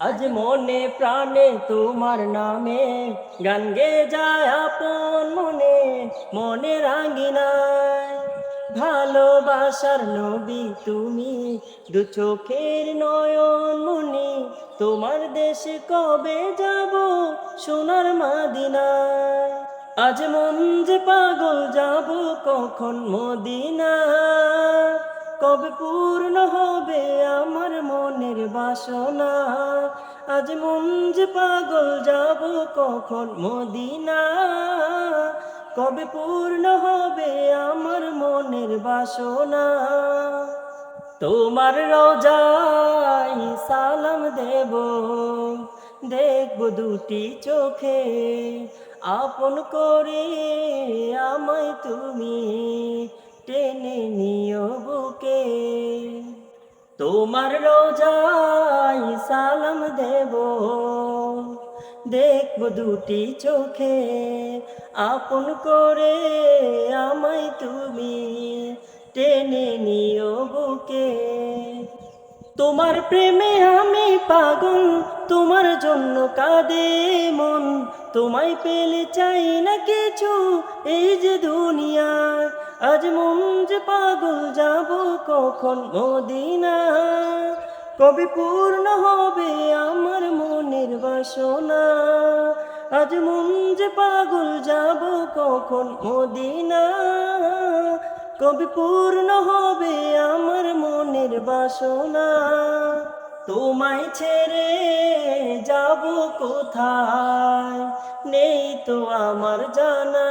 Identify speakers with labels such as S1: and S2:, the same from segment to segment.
S1: আজ মনে প্রাণে তোমার নামে গান গে যায় আপন মনে মনে রাঙ্গিনায় ভালোবাসার নবী তুমি, দু চোখের নয়ন মনি তোমার দেশে কবে যাব সোনার মাদিনায়? আজ মন যে পাগল যাব কখন মদিনা কবে পূর্ণ হবে আমার মনের বাসনা? আজ মন যে পাগল যাব কখন মদিনা? কবে পূর্ণ হবে আমার মনের বাসনা? তোমার রোজাই সালাম দেব, দেখব দুটি চোখে। আপন করে আমায় তুমি টেনে নিও বুকে। তোমার রোজাই সালাম দেব। দেখব দুটি চোখে আপন করে আমায় তুমি টেনে নিও বুকে। তোমার প্রেমে আমি পাগল, তোমার জন্য কাঁদে মন। তোমায় পেলে চাই না কিছু, এই যে দুনিয়ায় আজ যে পাগল যাব কখন মদিনা? কবে পূর্ণ হবে আমার মনের বাসনা। আজ যে পাগল যাব কখন মদিনা? কবে পূর্ণ হবে আমার মনের বাসনা। তোমায় ছেড়ে যাব কোথায়? নেই তো আমার জানা।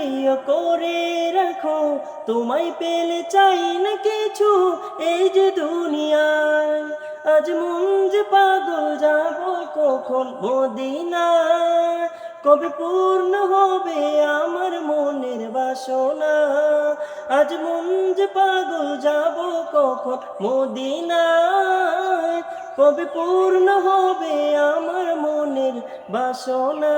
S1: প্রিয় করে রাখো। তোমায় পেলে চাই না কিছু এই যে দুনিয়ায়। আজ যে পাগল যাব কখন মদিনায়। কবে পূর্ণ হবে আমার মনের বাসনা। আজ যে পাগল যাব কখন মদিনায়। কবে পূর্ণ হবে আমার মনের বাসনা।